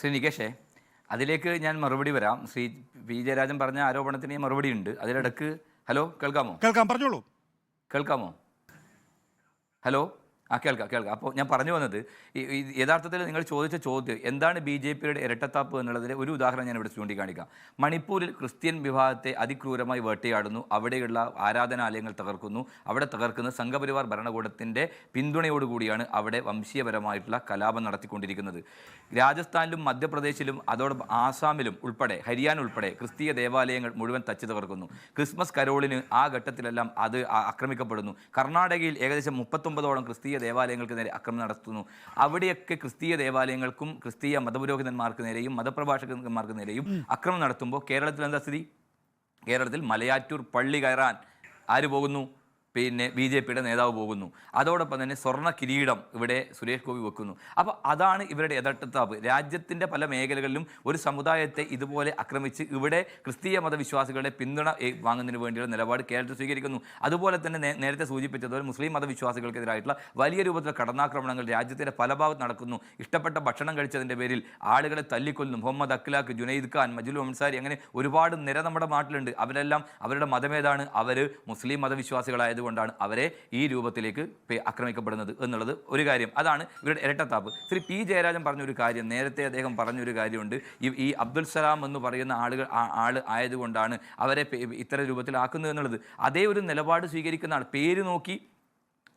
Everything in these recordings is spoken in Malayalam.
ശ്രീ നികേഷേ അതിലേക്ക് ഞാൻ മറുപടി വരാം. ശ്രീ പി ജയരാജൻ പറഞ്ഞ ആരോപണത്തിന് മറുപടി ഉണ്ട്. അതിലിടക്ക് ഹലോ കേൾക്കാമോ? കേൾക്കാം പറഞ്ഞോളൂ. കേൾക്കാമോ? ഹലോ? ആ കേൾക്കാം കേൾക്കാം. അപ്പോൾ ഞാൻ പറഞ്ഞു വന്നത് യഥാർത്ഥത്തിൽ നിങ്ങൾ ചോദിച്ച ചോദ്യം എന്താണ് ബി ജെ പിയുടെ ഇരട്ടത്താപ്പ് എന്നുള്ളതിന്റെ ഒരു ഉദാഹരണം ഞാൻ ഇവിടെ ചൂണ്ടിക്കാണിക്കാം. മണിപ്പൂരിൽ ക്രിസ്ത്യൻ വിഭാഗത്തെ അതിക്രൂരമായി വേട്ടയാടുന്നു. അവിടെയുള്ള ആരാധനാലയങ്ങൾ തകർക്കുന്നു. അവിടെ തകർക്കുന്ന സംഘപരിവാർ ഭരണകൂടത്തിന്റെ പിന്തുണയോടുകൂടിയാണ് അവിടെ വംശീയപരമായിട്ടുള്ള കലാപം നടത്തിക്കൊണ്ടിരിക്കുന്നത്. രാജസ്ഥാനിലും മധ്യപ്രദേശിലും അതോടൊപ്പം ആസാമിലും ഉൾപ്പെടെ ഹരിയാന ഉൾപ്പെടെ ക്രിസ്തീയ ദേവാലയങ്ങൾ മുഴുവൻ തച്ചു തകർക്കുന്നു. ക്രിസ്മസ് കരോളിന് ആ ഘട്ടത്തിലെല്ലാം അത് ആക്രമിക്കപ്പെടുന്നു. കർണാടകയിൽ ഏകദേശം മുപ്പത്തൊമ്പതോളം ക്രിസ്തീയ ദേവാലയങ്ങൾക്ക് നേരെ ആക്രമണം നടത്തുന്നു. അവിടെയൊക്കെ ക്രിസ്തീയ ദേവാലയങ്ങൾക്കും ക്രിസ്തീയ മതപുരോഹിതന്മാർക്ക് നേരെയും മതപ്രഭാഷകന്മാർക്ക് നേരെയും അക്രമം നടത്തുമ്പോൾ കേരളത്തിൽ എന്താ സ്ഥിതി? കേരളത്തിൽ മലയാറ്റൂർ പള്ളി കയറാൻ ആര് പോകുന്നു? പിന്നെ ബി ജെ പിയുടെ നേതാവ് പോകുന്നു. അതോടൊപ്പം തന്നെ സ്വർണ കിരീടം ഇവിടെ സുരേഷ് ഗോപി വെക്കുന്നു. അപ്പോൾ അതാണ് ഇവരുടെ എതിർത്താപ്പ് രാജ്യത്തിന്റെ പല മേഖലകളിലും ഒരു സമുദായത്തെ ഇതുപോലെ ആക്രമിച്ച് ഇവിടെ ക്രിസ്തീയ മതവിശ്വാസികളുടെ പിന്തുണ വാങ്ങുന്നതിന് വേണ്ടിയുള്ള നിലപാട് കേരളത്തിൽ സ്വീകരിക്കുന്നു. അതുപോലെ തന്നെ നേരത്തെ സൂചിപ്പിച്ചതുപോലെ മുസ്ലിം മതവിശ്വാസികൾക്കെതിരായിട്ടുള്ള വലിയ രൂപത്തിലുള്ള കടന്നാക്രമണങ്ങൾ രാജ്യത്തിന്റെ പല ഭാഗത്ത് നടക്കുന്നു. ഇഷ്ടപ്പെട്ട ഭക്ഷണം കഴിച്ചതിന്റെ പേരിൽ ആളുകളെ തല്ലിക്കൊല്ലുന്നു മുഹമ്മദ് അഖ്ലാഖ് ജുനൈദ് ഖാൻ മജുൽ അൻസാരി അങ്ങനെ ഒരുപാട് നിര നമ്മുടെ നാട്ടിലുണ്ട്. അവരെല്ലാം അവരുടെ മതമേതാണ്? അവർ മുസ്ലിം മതവിശ്വാസികളായതുകൊണ്ടാണ് അവരെ ഈ രൂപത്തിലേക്ക് ആക്രമിക്കപ്പെടുന്നത് എന്നുള്ളത് ഒരു കാര്യം. അതാണ് ഇവരുടെ ഇരട്ടത്താപ്പ്. ശ്രീ പി ജയരാജൻ പറഞ്ഞൊരു കാര്യം നേരത്തെ അദ്ദേഹം പറഞ്ഞൊരു കാര്യമുണ്ട്. ഈ അബ്ദുൽ സലാം എന്ന് പറയുന്ന ആളുകൾ ആൾ ആയതുകൊണ്ടാണ് അവരെ ഇത്തരം രൂപത്തിലാക്കുന്നത് എന്നുള്ളത്. അതേ ഒരു നിലപാട് സ്വീകരിക്കുന്ന ആൾ പേര് നോക്കി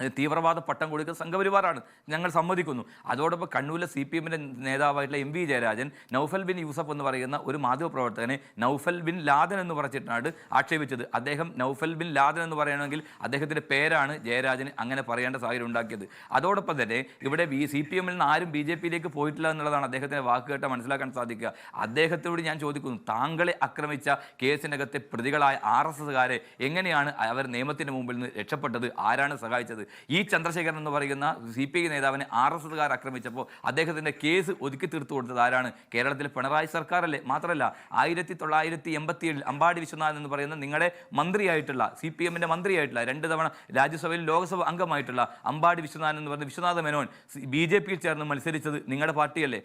തീവ്രവാദ പട്ടം കൊടുക്കുന്ന സംഘപരിവാറാണ്. ഞങ്ങൾ സമ്മതിക്കുന്നു. അതോടൊപ്പം കണ്ണൂരിലെ സി പി എമ്മിന്റെ നേതാവായിട്ടുള്ള M V Jayarajan Noufal bin Yusuf എന്ന് പറയുന്ന ഒരു മാധ്യമപ്രവർത്തകനെ നൌഫൽ ബിൻ ലാദൻ എന്ന് പറഞ്ഞിട്ടാണ് ആക്ഷേപിച്ചത്. അദ്ദേഹം നൌഫൽ ബിൻ ലാദൻ എന്ന് പറയണമെങ്കിൽ അദ്ദേഹത്തിന്റെ പേരാണ് ജയരാജന് അങ്ങനെ പറയേണ്ട സാഹചര്യം ഉണ്ടാക്കിയത്. അതോടൊപ്പം തന്നെ ഇവിടെ ബി സി പി എമ്മിൽ നിന്ന് ആരും ബി ജെ പിയിലേക്ക് പോയിട്ടില്ല എന്നുള്ളതാണ് അദ്ദേഹത്തിന്റെ വാക്ക് കേട്ട മനസ്സിലാക്കാൻ സാധിക്കുക. അദ്ദേഹത്തോട് ഞാൻ ചോദിക്കുന്നു താങ്കളെ ആക്രമിച്ച കേസിനകത്തെ പ്രതികളായ ആർ എസ് എസ്സുകാരെ എങ്ങനെയാണ് അവർ നിയമത്തിന് മുമ്പിൽ നിന്ന് രക്ഷപ്പെട്ടത്? ആരാണ് സഹായിച്ചത്? ഈ ചന്ദ്രശേഖരൻ എന്ന് പറയുന്ന സി പി ഐ നേതാവിനെ ആർ എസ് എസുകാർ ആക്രമിച്ചപ്പോൾ അദ്ദേഹത്തിന്റെ കേസ് ഒതുക്കി തീർത്തു കൊടുത്തത് ആരാണ്? കേരളത്തിലെ പിണറായി സർക്കാരല്ലേ? മാത്രമല്ല ആയിരത്തി തൊള്ളായിരത്തി എൺപത്തി ഏഴിൽ അമ്പാടി വിശ്വനാഥൻ എന്ന് പറയുന്ന നിങ്ങളുടെ മന്ത്രിയായിട്ടുള്ള സി പി എമ്മിന്റെ മന്ത്രിയായിട്ടുള്ള രണ്ട് തവണ രാജ്യസഭയിൽ ലോക്സഭ അംഗമായിട്ടുള്ള അമ്പാടി വിശ്വനാഥൻ എന്ന് പറയുന്ന വിശ്വനാഥ മേനോൻ ബി ജെ പിയിൽ ചേർന്ന് മത്സരിച്ചത് നിങ്ങളുടെ പാർട്ടിയല്ലേ?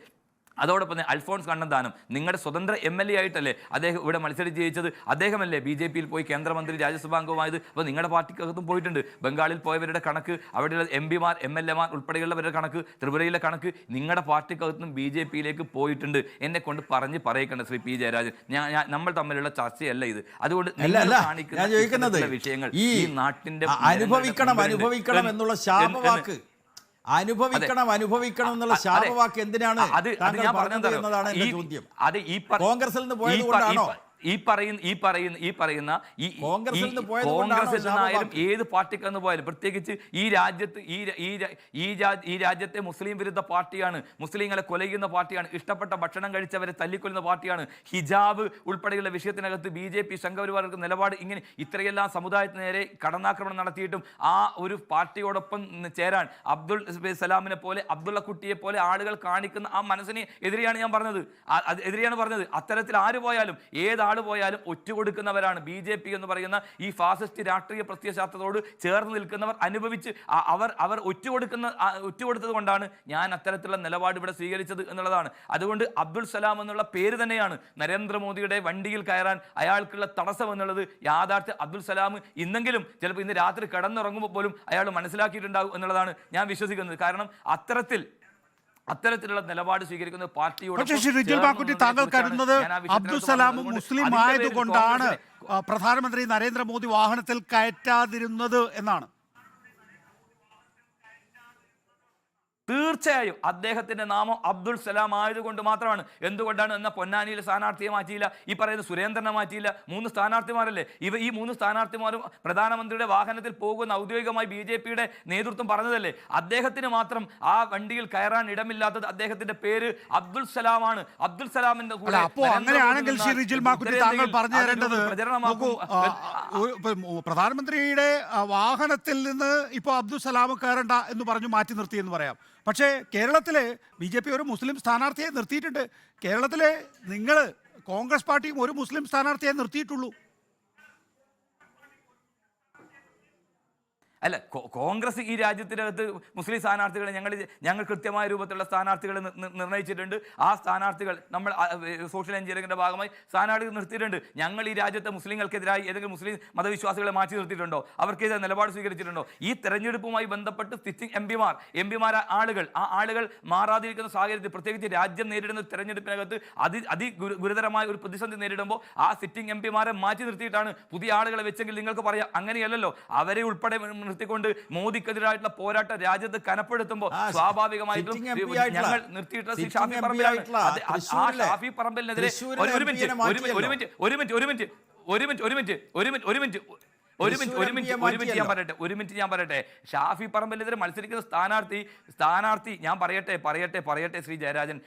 അതോടൊപ്പം തന്നെ അൽഫോൺസ് കണ്ണന്താനം നിങ്ങളുടെ സ്വതന്ത്ര എം എൽ എ ആയിട്ടല്ലേ അദ്ദേഹം ഇവിടെ മത്സരിച്ച് ജയിച്ചത്? അദ്ദേഹമല്ലേ ബി ജെ പിയിൽ പോയി കേന്ദ്രമന്ത്രി രാജ്യസഭാ അംഗമായത് അപ്പോൾ നിങ്ങളുടെ പാർട്ടിക്കകത്തും പോയിട്ടുണ്ട്. ബംഗാളിൽ പോയവരുടെ കണക്ക് അവിടെയുള്ള എം പിമാർ എം എൽ എമാർ ഉൾപ്പെടെയുള്ളവരുടെ കണക്ക് ത്രിപുരയിലെ കണക്ക് നിങ്ങളുടെ പാർട്ടിക്കകത്തും ബി ജെ പിയിലേക്ക് പോയിട്ടുണ്ട്. എന്നെ കൊണ്ട് പറഞ്ഞ് പറയിക്കേണ്ട ശ്രീ പി ജയരാജൻ. ഞാൻ നമ്മൾ തമ്മിലുള്ള ചർച്ചയല്ല ഇത്. അതുകൊണ്ട് കാണിക്കുന്ന വിഷയങ്ങൾ ഈ ഈ നാട്ടിന്റെ അനുഭവിക്കണം അനുഭവിക്കണം എന്നുള്ള ശാപവാക്ക് അനുഭവിക്കണം അനുഭവിക്കണം എന്നുള്ള. ശാപവാക്ക് എന്തിനാണ് അത് ഞാൻ പറഞ്ഞത് പറഞ്ഞത് എന്നതാണ് എന്റെ ചോദ്യം അത് ഈ കോൺഗ്രസിൽ നിന്ന് പോയത് കൊണ്ടാണോ? ഈ പറയുന്ന ഈ പറയുന്ന ഈ പറയുന്ന ഈ കോൺഗ്രസിൽ നിന്ന് നിന്നായാലും ഏത് പാർട്ടിക്ക് പാർട്ടിക്കെന്ന് പോയാലും പ്രത്യേകിച്ച് ഈ രാജ്യത്ത് ഈ ഈ ഈ രാജ്യത്തെ മുസ്ലിം വിരുദ്ധ പാർട്ടിയാണ് മുസ്ലിങ്ങളെ കൊലയുന്ന പാർട്ടിയാണ് ഇഷ്ടപ്പെട്ട ഭക്ഷണം കഴിച്ചവരെ തല്ലിക്കൊല്ലുന്ന പാർട്ടിയാണ് ഹിജാബ് ഉൾപ്പെടെയുള്ള വിഷയത്തിനകത്ത് ബി ജെ പി സംഘപരിവാർക്ക് നിലപാട് ഇങ്ങനെ ഇത്രയെല്ലാം സമുദായത്തിന് നേരെ കടന്നാക്രമണം നടത്തിയിട്ടും ആ ഒരു പാർട്ടിയോടൊപ്പം ചേരാൻ അബ്ദുൾ സലാമിനെ പോലെ അബ്ദുള്ള കുട്ടിയെ പോലെ ആളുകൾ കാണിക്കുന്ന ആ മനസ്സിനെ എതിരെയാണ് ഞാൻ പറഞ്ഞത്. എതിരെയാണ് പറഞ്ഞത്. അത്തരത്തിൽ ആര് പോയാലും ഏതാൾ പോയാലും ഒറ്റുകൊടുക്കുന്നവരാണ് ബി ജെ പി എന്ന് പറയുന്ന ഈ ഫാസിസ്റ്റ് രാഷ്ട്രീയ പ്രത്യയശാസ്ത്രത്തോട് ചേർന്ന് നിൽക്കുന്നവർ അനുഭവിച്ച് അവർ അവർ അവർ ഒറ്റുകൊടുക്കുന്ന ഒറ്റ ഒറ്റുകൊടുത്തത് കൊണ്ടാണ് ഞാൻ അത്തരത്തിലുള്ള നിലപാട് ഇവിടെ സ്വീകരിച്ചത് എന്നുള്ളതാണ്. അതുകൊണ്ട് അബ്ദുൾ സലാം എന്നുള്ള പേര് തന്നെയാണ് നരേന്ദ്രമോദിയുടെ വണ്ടിയിൽ കയറാൻ അയാൾക്കുള്ള തടസ്സം എന്നുള്ളത് യാഥാർത്ഥ്യ അബ്ദുൾ സലാം ഇന്നെങ്കിലും ചിലപ്പോൾ ഇന്ന് രാത്രി കിടന്നുറങ്ങുമ്പോൾ പോലും അയാൾ മനസ്സിലാക്കിയിട്ടുണ്ടാകും എന്നുള്ളതാണ് ഞാൻ വിശ്വസിക്കുന്നത്. കാരണം അത്തരത്തിൽ അത്തരത്തിലുള്ള നിലപാട് സ്വീകരിക്കുന്ന പാർട്ടിയോട് പക്ഷേ ശ്രീ റിജിൽ പാക്കുട്ടി താങ്കൾ കരുതുന്നത് അബ്ദുൽ സലാമും മുസ്ലിം ആയതുകൊണ്ടാണ് പ്രധാനമന്ത്രി നരേന്ദ്രമോദി വാഹനത്തിൽ കയറ്റാതിരുന്നത് എന്നാണ്. തീർച്ചയായും അദ്ദേഹത്തിന്റെ നാമം അബ്ദുൾ സലാം ആയതുകൊണ്ട് മാത്രമാണ്. എന്തുകൊണ്ടാണ് എന്ന പൊന്നാനിയിലെ സ്ഥാനാർത്ഥിയെ മാറ്റിയില്ല? ഈ പറയുന്ന സുരേന്ദ്രനെ മാറ്റിയില്ല. മൂന്ന് സ്ഥാനാർത്ഥിമാരല്ലേ? ഇവ ഈ മൂന്ന് സ്ഥാനാർത്ഥിമാരും പ്രധാനമന്ത്രിയുടെ വാഹനത്തിൽ പോകുന്ന ഔദ്യോഗികമായി ബി ജെ പിയുടെ നേതൃത്വം പറഞ്ഞതല്ലേ? അദ്ദേഹത്തിന് മാത്രം ആ വണ്ടിയിൽ കയറാൻ ഇടമില്ലാത്തത് അദ്ദേഹത്തിന്റെ പേര് അബ്ദുൾ സലാമാണ്. അബ്ദുൾ സലാമിന്റെ അങ്ങനെയാണെങ്കിൽ താങ്കൾ പറഞ്ഞു തരേണ്ടത് പ്രധാനമന്ത്രിയുടെ വാഹനത്തിൽ നിന്ന് ഇപ്പോൾ അബ്ദുൾ സലാം കയറണ്ട എന്ന് പറഞ്ഞു മാറ്റി നിർത്തി എന്ന് പറയാം. പക്ഷേ കേരളത്തിൽ ബി ജെ പി ഒരു മുസ്ലിം സ്ഥാനാർത്ഥിയെ നിർത്തിയിട്ടുണ്ട്. കേരളത്തിൽ നിങ്ങൾ കോൺഗ്രസ് പാർട്ടിയും ഒരു മുസ്ലിം സ്ഥാനാർത്ഥിയെ നിർത്തിയിട്ടുള്ളൂ. അല്ല കോൺഗ്രസ് ഈ രാജ്യത്തിനകത്ത് മുസ്ലിം സ്ഥാനാർത്ഥികളെ ഞങ്ങൾ ഞങ്ങൾ കൃത്യമായ രൂപത്തിലുള്ള നി- നിർണയിച്ചിട്ടുണ്ട് ആ സ്ഥാനാർത്ഥികൾ നമ്മൾ സോഷ്യൽ എഞ്ചിനീയറിംഗിന്റെ ഭാഗമായി സ്ഥാനാർത്ഥികൾ നിർത്തിയിട്ടുണ്ട്. ഞങ്ങൾ ഈ രാജ്യത്തെ മുസ്ലിങ്ങൾക്കെതിരായി ഏതെങ്കിലും മുസ്ലിം മതവിശ്വാസികളെ മാറ്റി നിർത്തിയിട്ടുണ്ടോ? അവർക്കെതിരെ നിലപാട് സ്വീകരിച്ചിട്ടുണ്ടോ? ഈ തെരഞ്ഞെടുപ്പുമായി ബന്ധപ്പെട്ട് സിറ്റിംഗ് എം പിമാർ എം പിമാർ ആളുകൾ ആ ആളുകൾ മാറാതിരിക്കുന്ന സാഹചര്യത്തിൽ പ്രത്യേകിച്ച് രാജ്യം നേരിടുന്ന തെരഞ്ഞെടുപ്പിനകത്ത് അതി അതി ഗുരുതരമായ ഒരു പ്രതിസന്ധി നേരിടുമ്പോൾ ആ സിറ്റിംഗ് എം പിമാരെ മാറ്റി നിർത്തിയിട്ടാണ് പുതിയ ആളുകളെ വെച്ചെങ്കിൽ നിങ്ങൾക്ക് പറയാം അങ്ങനെയല്ലല്ലോ. അവരെ ഉൾപ്പെടെ നിർത്തിക്കൊണ്ട് മോദിക്കെതിരായിട്ടുള്ള പോരാട്ടം രാജ്യത്ത് കനപ്പെടുത്തുമ്പോൾ സ്വാഭാവികമായിട്ടും ഞങ്ങൾ നിർത്തിയിട്ടുള്ള ഷാഫി പറമ്പിലാണ്. ആ- ഷാഫി പറമ്പലിനെതിരെ ഒരു മിനിറ്റ് ഒരു മിനിറ്റ് ഒരു മിനിറ്റ് ഒരു മിനിറ്റ് ഒരു മിനിറ്റ് ഒരു മിനിറ്റ് ഒരു മിനിറ്റ് ഒരു മിനിറ്റ് ഒരു മിനിറ്റ് ഒരു മിനിറ്റ് ഞാൻ പറയട്ടെ ഒരു മിനിറ്റ് ഞാൻ പറയട്ടെ. ഷാഫി പറമ്പലെതിരെ മത്സരിക്കുന്ന സ്ഥാനാർത്ഥി സ്ഥാനാർത്ഥി ഞാൻ പറയട്ടെ പറയട്ടെ പറയട്ടെ ശ്രീ ജയരാജൻ.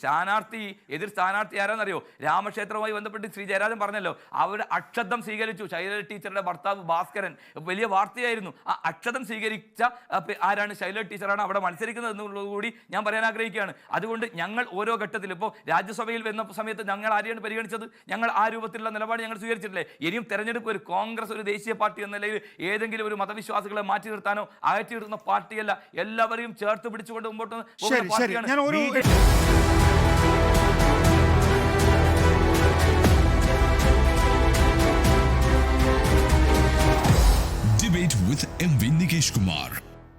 സ്ഥാനാർത്ഥി എതിർ സ്ഥാനാർത്ഥി ആരാന്നറിയോ? രാമക്ഷേത്രവുമായി ബന്ധപ്പെട്ട് ശ്രീ ജയരാജൻ പറഞ്ഞല്ലോ അവരുടെ അക്ഷതം സ്വീകരിച്ചു. ശൈലജ ടീച്ചറുടെ ഭർത്താവ് ഭാസ്കരൻ വലിയ വാർത്തയായിരുന്നു. ആ അക്ഷതം സ്വീകരിച്ച ആരാണ്? ശൈലജ ടീച്ചറാണ് അവിടെ മത്സരിക്കുന്നത് എന്നുള്ളത് കൂടി ഞാൻ പറയാൻ ആഗ്രഹിക്കുകയാണ്. അതുകൊണ്ട് ഞങ്ങൾ ഓരോ ഘട്ടത്തിൽ ഇപ്പോൾ രാജ്യസഭയിൽ വന്ന സമയത്ത് ഞങ്ങൾ ആരെയാണ് പരിഗണിച്ചത്? ഞങ്ങൾ ആ രൂപത്തിലുള്ള നിലപാട് ഞങ്ങൾ സ്വീകരിച്ചിട്ടില്ലേ? ഇനിയും തെരഞ്ഞെടുപ്പ് ഒരു കോൺഗ്രസ് ഒരു ദേശീയ പാർട്ടി എന്ന നിലയിൽ ഏതെങ്കിലും ഒരു മതവിശ്വാസികളെ മാറ്റി നിർത്താനോ അകറ്റി നിർത്തുന്ന പാർട്ടിയല്ല. എല്ലാവരെയും ചേർത്ത് പിടിച്ചുകൊണ്ട് മുമ്പോട്ട് പോകുന്ന പാർട്ടിയാണ് എം വി നികേഷ് കുമാർ